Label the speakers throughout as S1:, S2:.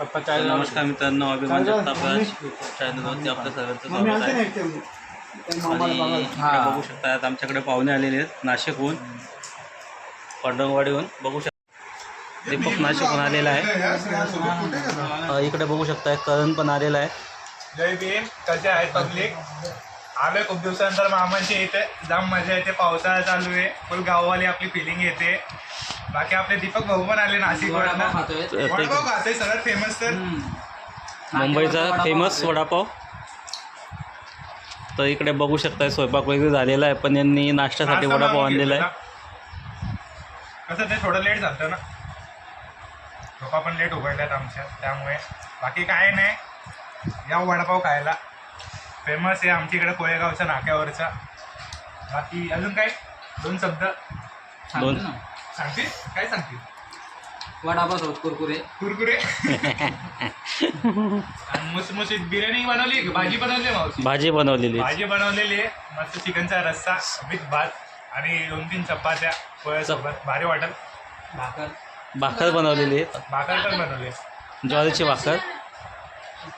S1: पप्पा
S2: नमस्कार मित्रांनो अभिमान चॅनलवरती आपलं सर्वांचं स्वागत आहे. आणि बघू. शकता आता आमच्याकडे पाहुणे आलेले आहेत नाशिकहून. पांडववाडीहून बघू शकता दीपक नाशिकहून आलेला आहे. इकडे बघू शकता करण पण आलेला आहे.
S3: जय भीम कसे आहेत पब्लिक? आलोय खूप दिवसानंतर मामांची इथे. जाम मजा येते पावसाळा चालू आहे. फुल गाववाली आपली फिलिंग येते. बाकी आपले दीपक भाऊ पण आले नाशिक
S1: खातोय.
S2: तर ते
S3: वडगाव खाते सगळ्यात फेमस तर.
S2: मुंबईचा फेमस वडापाव तर इकडे बघू शकताय स्वयंपाक वगैरे झालेला आहे पण यांनी नाश्त्यासाठी
S3: नाश्ता
S2: वडापाव
S3: मागून
S2: आणलेला आहे.
S3: कसं ते थोडं लेट झालं ना. पप्पा पण लेट उघडल्यात आमच्या त्यामुळे. बाकी काय नाही. या वडापाव खायला. फेमस आहे आमच्या इकडे कोळेगावच्या नाक्यावरचा. बाकी अजून काय? दोन शब्द.
S2: दोन
S3: सांगतील काय सांगतील
S1: वडापाव कुरकुरे.
S3: कुरकुरे. आणि मुसमुसीत बिर्याणी बनवली का? भाजी बनवली मावशी.
S2: भाजी बनवलेली. आहे.
S3: भाजी बनवलेली आहे. मस्त चिकनचा रस्सा विथ भात आणि दोन तीन चपात्या पोळ्यासोबत भारी वाटल.
S1: भाकर.
S2: भाकर बनवलेली आहे.
S3: भाकर पण बनवली
S2: ज्वारीची भाकर.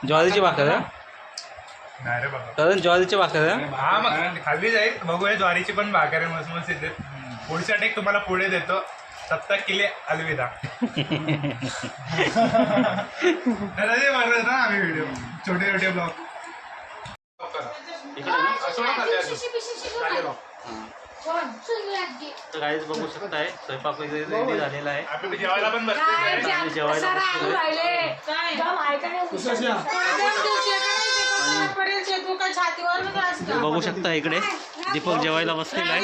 S2: ज्वारीची भाकर आहे
S3: नाही रे बाबा.
S2: कारण ज्वारीची भाकर आहे
S3: हा मग खाल्ली जाईल. बघूया ज्वारीची पण भाकर आहे. मसमसीत आहे. पुढच्या टेक तुम्हाला पुढे देतो. तब तक के लिए अलविदा. दादाजी बनवत ना आम्ही व्हिडिओ छोटे छोटे ब्लॉग
S2: तर काहीच बघू शकताय स्वयंपाक वगैरे रेडी झालेला आहे.
S3: जेवायला पण बसतो
S2: जेवायला. बघू शकता इकडे. दीपक जेवायला बसलेला आहे.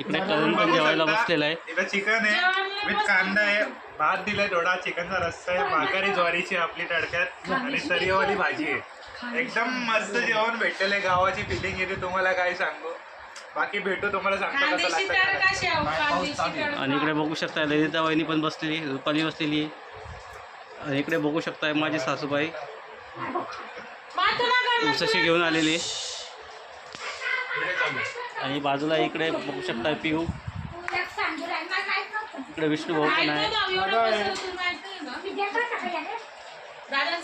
S2: इकडे करण पण जेवायला बसलेला आहे.
S3: इथं चिकन आहे विथ कांदा आहे. भात दिलाय थोडा चिकनचा रस्सा आहे. भाकरी ज्वारीची आपली तडक्यात आणि तरीवाली भाजी आहे. एकदम मस्त जेवण भेटलेलं आहे. गावाची फिलिंग येते. तुम्हाला काय सांगू? बाकी भेटू तुम्हाला सांगतो कसं लागतं
S2: आणि इकडे बघू शकताय ललिता वहिनी पण बसलेली रुपाली बसलेली आहे. आणि इकडे बघू शकताय माझी सासूबाई. उसाशी घेऊन आलेली आहे. आणि बाजूला इकडे बघू शकताय पिऊ. इकडे विष्णू भाऊ पण आहे.
S4: दादा